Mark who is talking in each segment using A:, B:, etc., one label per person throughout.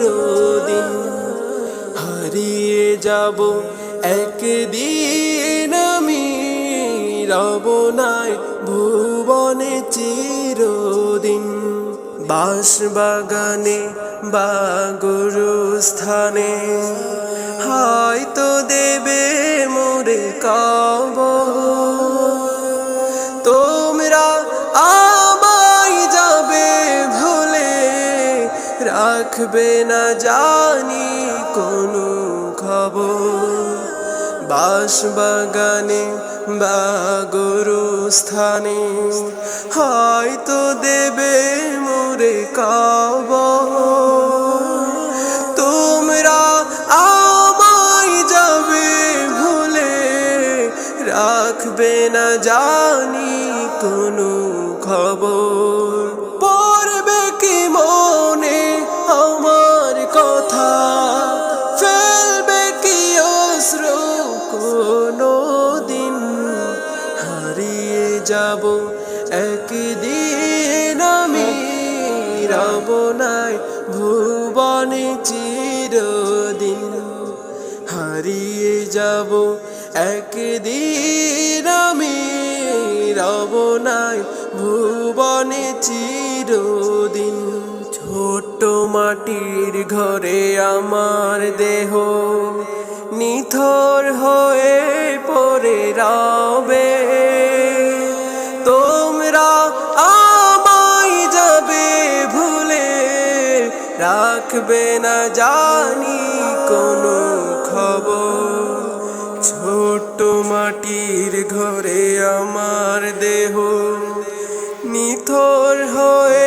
A: চিরদিন হারিয়ে যাব একদিন আমি রব নাই ভুবনে চিরদিন বাঁশ বাগানে বা স্থানে হয়তো দেবে মোরে কাব তোমরা রাখবে না জানি কোনো খবর। বাস বাগানে বা স্থানে হয়তো দেবে মোরে কাব তোমরা আমায় যাবে ভুলে রাখবে না জানি কোনো খবর। যাব। একদিন আমি রব নাই ভুবনে চিরদিন হারিয়ে যাব। একদিন আমি রব নাই ভুবনে চিরদিন ছোট মাটির ঘরে আমার দেহ নিথর হয়ে পড়ে রবে। তোমরা আমায় যাবে ভুলে রাখবে না জানি কোনো খবর। ছোট মাটির ঘরে আমার দেহ নিথর হয়ে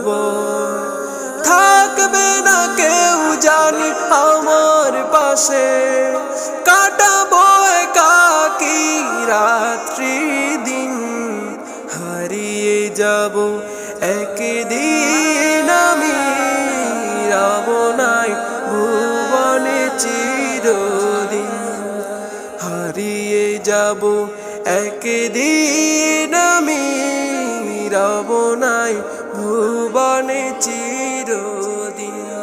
A: খবর থাকবে না কেউ জানি আমার পাশে। কাটাবো একাকি রাত্রি দিন। হারিয়ে যাব একদিন আমি। নাই ভুবনে চিরদিন। হারিয়ে যাব একদিন রবনায় ভুবনে চিরদিন।